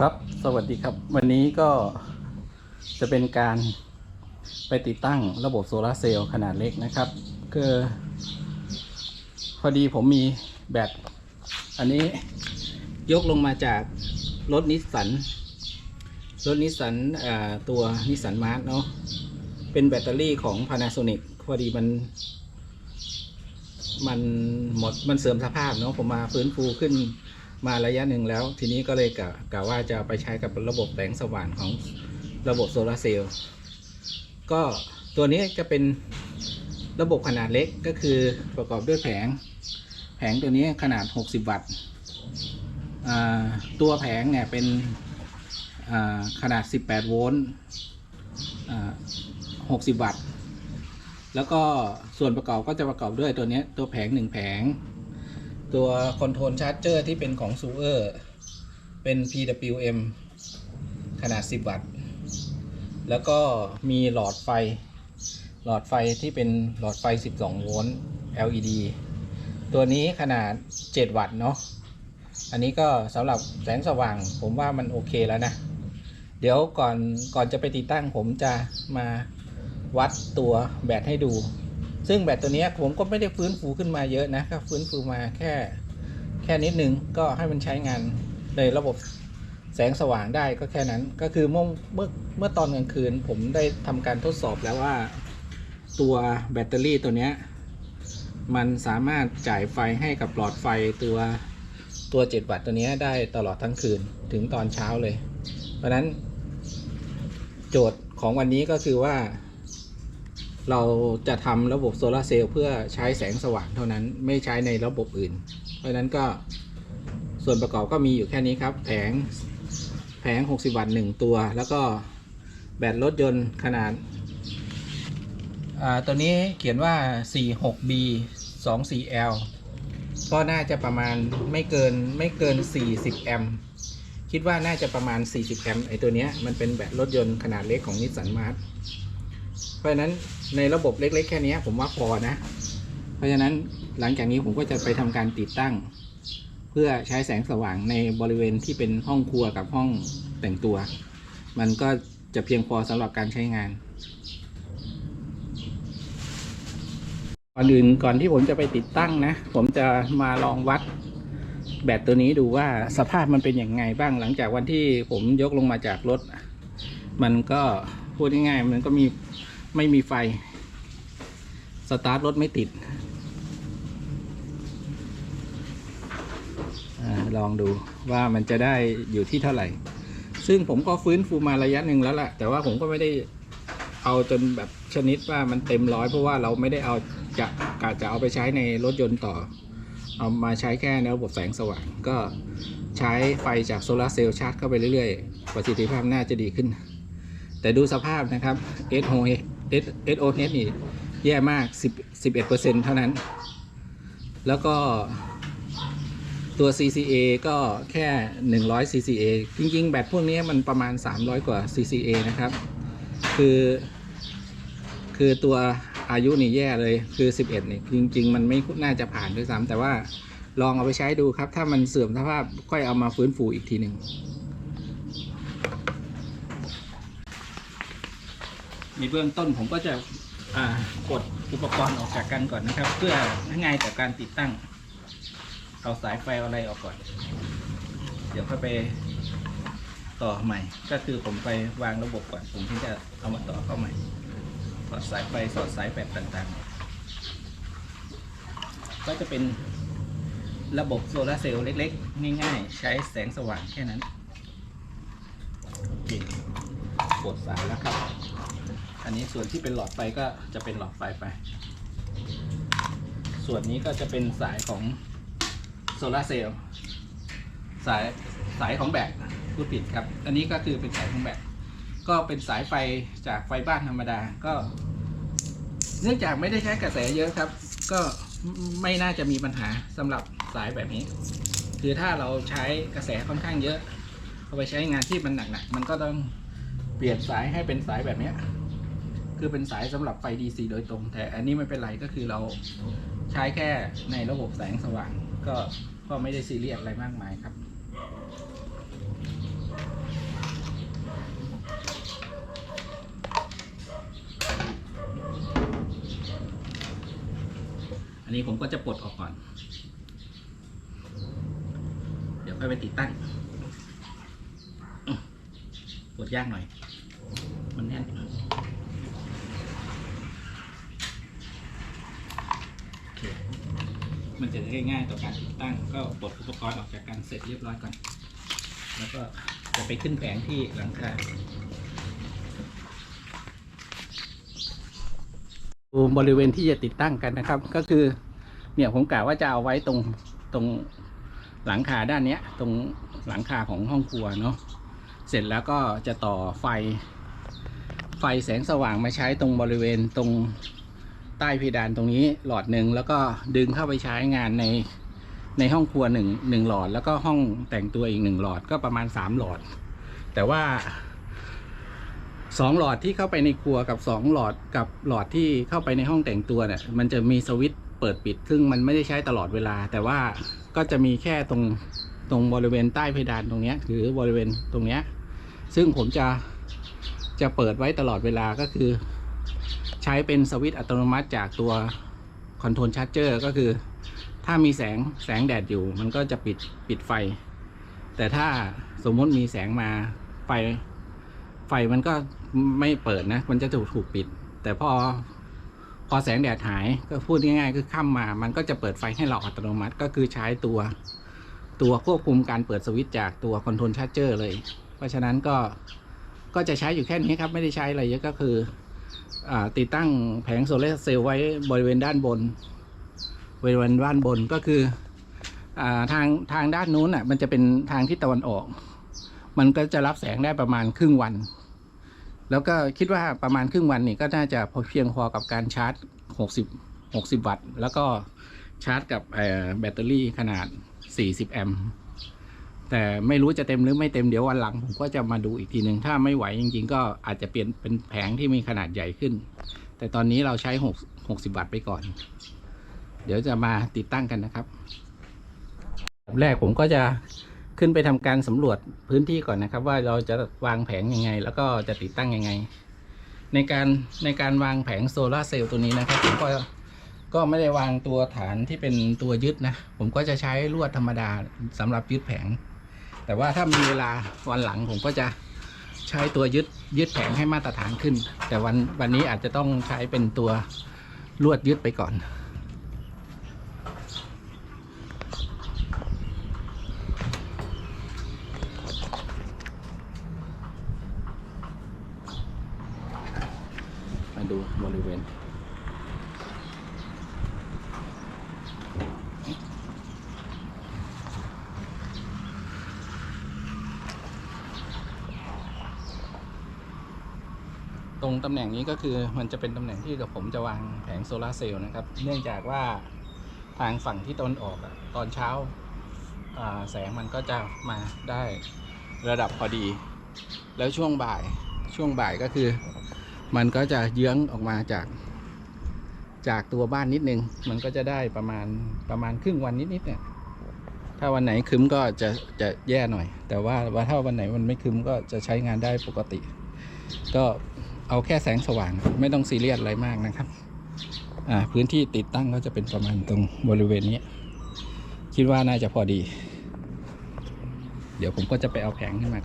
ครับ สวัสดีครับ วันนี้ก็จะเป็นการไปติดตั้งระบบโซลาเซลล์ขนาดเล็กนะครับ คือ พอดีผมมีแบต อันนี้ยกลงมาจากรถนิสสัน รถนิสสันตัวนิสสันมาร์ทเนาะ เป็นแบตเตอรี่ของ Panasonic พอดีมัน มันหมด มันเสื่อมสภาพเนาะ ผมมาฟื้นฟูขึ้น มาระยะหนึ่งแล้ว ทีนี้ก็เลยกะกะว่าจะไปใช้กับระบบแสงสว่างของระบบโซลาร์เซลล์ก็ตัวนี้จะเป็นระบบขนาดเล็กก็คือประกอบด้วยแผง แผงตัวนี้ขนาด 60 วัตต์ตัวแผงเนี่ยเป็นขนาด 18 โวลต์60 วัตต์ แล้วก็ส่วนประกอบก็จะประกอบด้วยตัวนี้ตัวแผงหนึ่งแผง ตัวคอนโทรลชาร์จเจอร์ที่เป็นของซูเออร์เป็น PWM ขนาด 10 วัตต์ แล้วก็มีหลอดไฟ หลอดไฟที่เป็นหลอดไฟ 12 โวลต์ LED ตัวนี้ขนาด 7 วัตต์เนาะ อันนี้ก็สำหรับแสงสว่างผมว่ามันโอเคแล้วนะ เดี๋ยวก่อนก่อนจะไปติดตั้งผมจะมาวัดตัวแบตให้ดู ซึ่งแบตตัวนี้ผมก็ไม่ได้ฟื้นฟูขึ้นมาเยอะนะก็ฟื้นฟูมาแค่แค่นิดนึงก็ให้มันใช้งานในระบบแสงสว่างได้ก็แค่นั้น ก็คือเมื่อเมื่อเมื่อตอนกลางคืน ผมได้ทำการทดสอบแล้วว่าตัวแบตเตอรี่ตัวนี้มันสามารถจ่ายไฟให้กับหลอดไฟตัวตัว7วัตต์ตัวนี้ได้ตลอดทั้งคืนถึงตอนเช้าเลย เพราะนั้น โจทย์ของวันนี้ก็คือว่า เราจะทำระบบโซลาเซลล์เพื่อใช้แสงสว่างเท่านั้นไม่ใช้ในระบบอื่น เพราะนั้นก็ส่วนประกอบก็มีอยู่แค่นี้ครับ แผงแผง 60 วัตต์ 1 ตัว แล้วก็แบตรถยนต์ขนาดอ่าตัวนี้เขียนว่า 46B 24L ก็น่าจะประมาณไม่เกินไม่เกิน 40 แอมป์คิดว่าน่าจะประมาณ 40 แอมป์ไอตัวเนี้ยมันเป็นแบตรถยนต์ขนาดเล็กของนิสสันมาร์ เพราะฉะนั้นในระบบเล็ก ๆ แค่นี้ผมว่าพอนะ เพราะฉะนั้นหลังจากนี้ผมก็จะไปทำการติดตั้ง เพื่อใช้แสงสว่างในบริเวณที่เป็นห้องครัวกับห้องแต่งตัว มันก็จะเพียงพอสำหรับการใช้งานก่อนอื่นก่อนที่ผมจะไปติดตั้งนะ ผมจะมาลองวัดแบตตัวนี้ดูว่าสภาพมันเป็นอย่างไงบ้างหลังจากวันที่ผมยกลงมาจากรถ มันก็พูดง่ายๆมันก็มี ไม่มีไฟ สตาร์ทรถไม่ติดอลองดูว่ามันจะได้อยู่ที่เท่าไหร่ ซึ่งผมก็ฟื้นฟูมาระยะหนึ่งแล้วแหละแต่ว่าผมก็ไม่ได้เอาจนแบบชนิดว่ามันเต็มร้อยเพราะว่าเราไม่ได้เอาจะกะจะเอาไปใช้ในรถยนต์ต่อ เอามาใช้แค่ในระบบแสงสว่างก็ใช้ไฟจากโซลาร์เซลล์ชาร์จเข้าไปเรื่อยๆ ประสิทธิภาพน่าจะดีขึ้น แต่ดูสภาพนะครับ SO SOH นี่แย่มาก10 11%เท่านั้น แล้วก็ตัว CCA ก็แค่ 100 CCA จริง ๆ แบตพวกนี้มันประมาณ 300 กว่า CCA นะครับ คือ คือตัวอายุนี่แย่เลย คือ 11นี่จริง ๆ มันไม่น่าจะผ่านด้วยซ้ำแต่ว่าลองเอาไปใช้ดูครับ ถ้ามันเสื่อมสภาพค่อยเอามาฟื้นฟูอีกทีหนึ่ง ในเบื้องต้นผมก็จะกดอุปกรณ์ออกจากกันก่อนนะครับ เพื่อง่ายต่อการติดตั้ง เอาสายไฟอะไรออกก่อน เดี๋ยวค่อยไปต่อใหม่ ก็คือผมไปวางระบบก่อน ผมถึงจะเอามาต่อเข้าใหม่สอดสายไฟสอดสายแบตต่างๆ ก็จะเป็นระบบโซลาเซลล์เล็กๆ ง่ายๆ ใช้แสงสว่างแค่นั้นโอเคกดสายแล้วครับ อันนี้ส่วนที่เป็นหลอดไฟก็จะเป็นหลอดไฟไป ส่วนนี้ก็จะเป็นสายของโซลาเซลล์สายสายของแบตพูดผิดครับ อันนี้ก็คือเป็นสายของแบตก็เป็นสายไฟจากไฟบ้านธรรมดาก็ เนื่องจากไม่ได้ใช้กระแสเยอะครับ ก็ไม่น่าจะมีปัญหาสำหรับสายแบบนี้ คือถ้าเราใช้กระแสค่อนข้างเยอะเอาไปใช้งานที่มันหนักๆมันก็ต้องเปลี่ยนสายให้เป็นสายแบบนี้ คือเป็นสายสำหรับไฟ DC โดยตรง แต่อันนี้ไม่เป็นไรก็คือเราใช้แค่ในระบบแสงสว่าง ก็ก็ไม่ได้ซีเรียสอะไรมากมายครับอันนี้ผมก็จะปลดออกก่อน เดี๋ยวไปติดตั้งปลดยากหน่อย มันจะได้ง่ายต่อการติดตั้ง ก็ปลดอุปกรณ์ออกจากกันเสร็จเรียบร้อยก่อน แล้วก็จะไปขึ้นแผงที่หลังคาบริเวณที่จะติดตั้งกันนะครับ ก็คือเนี่ยผมกะว่าจะเอาไว้ตรงตรงหลังคาด้านเนี้ย ตรงหลังคาของห้องครัวเนาะเสร็จแล้วก็จะต่อไฟ ไฟแสงสว่างมาใช้ตรงบริเวณตรง ใต้เพดานตรงนี้หลอดหนึ่งแล้วก็ดึงเข้าไปใช้งานในในห้องครัวหนึ่งหนึ่งหลอด แล้วก็ห้องแต่งตัวอีกหนึ่งหลอดก็ประมาณสามหลอด แต่ว่าสองหลอดที่เข้าไปในครัวกับสองหลอดกับหลอดที่เข้าไปในห้องแต่งตัวเนี่ย มันจะมีสวิตช์เปิดปิด ซึ่งมันไม่ได้ใช้ตลอดเวลา แต่ว่าก็จะมีแค่ตรงตรงบริเวณใต้เพดานตรงเนี้ยหรือบริเวณตรงเนี้ยซึ่งผมจะจะเปิดไว้ตลอดเวลาก็คือ ใช้เป็นสวิตช์อัตโนมัติจากตัวคอนโทรลชาร์จเจอร์ก็คือ ถ้ามีแสงแสงแดดอยู่ มันก็จะปิดปิดไฟ แต่ถ้าสมมติมีแสงมาไฟไฟมันก็ไม่เปิดนะ มันจะถูกถูกปิด แต่พอพอแสงแดดหายก็พูดง่ายๆ คือค่ำมา มันก็จะเปิดไฟให้เราอัตโนมัติก็คือใช้ตัวตัวควบคุมการเปิดสวิตช์จากตัวคอนโทรลชาร์จเจอร์เลย เพราะฉะนั้นก็ก็จะใช้อยู่แค่นี้ครับ ไม่ได้ใช้อะไรเยอะก็คือ ติดตั้งแผงโซลาร์เซลล์ไว้บริเวณด้านบนบริเวณด้านบนก็คืออทางทางด้านนู้นอะมันจะเป็นทางที่ตะวันออก มันก็จะรับแสงได้ประมาณครึ่งวัน แล้วก็คิดว่าประมาณครึ่งวันนี่ก็น่าจะพอเพียงพอกับการชาร์จ 60 60 วัตต์ แล้วก็ชาร์จกับแบตเตอรี่ขนาด 40 แอมป์ แต่ไม่รู้จะเต็มหรือไม่เต็มเดี๋ยววันหลังผมก็จะมาดูอีกทีหนึ่งถ้าไม่ไหวจริง ๆ ก็อาจจะเปลี่ยนเป็นแผงที่มีขนาดใหญ่ขึ้น แต่ตอนนี้เราใช้6 60วัตต์ไปก่อน เดี๋ยวจะมาติดตั้งกันนะครับแรกผมก็จะขึ้นไปทำการสำรวจพื้นที่ก่อนนะครับ ว่าเราจะวางแผงยังไง แล้วก็จะติดตั้งยังไง ในการในการวางแผงโซลาร์เซลล์ตัวนี้นะครับผมก็ก็ไม่ได้วางตัวฐานที่เป็นตัวยึดนะ ผมก็จะใช้ลวดธรรมดาสำหรับยึดแผง แต่ว่าถ้ามีเวลาวันหลังผมก็จะใช้ตัวยึดยึดแผงให้มาตรฐานขึ้น แต่วันวันนี้อาจจะต้องใช้เป็นตัวลวดยึดไปก่อนมาดูบริเวณ รงตำแหน่งนี้ก็คือมันจะเป็นตำแหน่งที่กับผมจะวางแผงโซลาร์เซลล์นะครับ เนื่องจากว่าทางฝั่งที่ตนออกตอนเช้าาแสงมันก็จะมาได้ระดับพอดี แล้วช่วงบ่ายช่วงบ่ายก็คือ มันก็จะเยื้องออกมาจาก จากตัวบ้านนิดนึง มันก็จะได้ประมาณประมาณครึ่งวันนิดๆเนี่ยถ้าวันไหนคึมก็จะจะแย่หน่อย แต่ว่าว่าถ้าวันไหนมันไม่คึมก็จะใช้งานได้ปกติ ก็ เอาแค่แสงสว่างไม่ต้องซีเรียสอะไรมากนะครับ อ่าพื้นที่ติดตั้งก็จะเป็นประมาณตรงบริเวณนี้ คิดว่าน่าจะพอดี เดี๋ยวผมก็จะไปเอาแผงขึ้นมา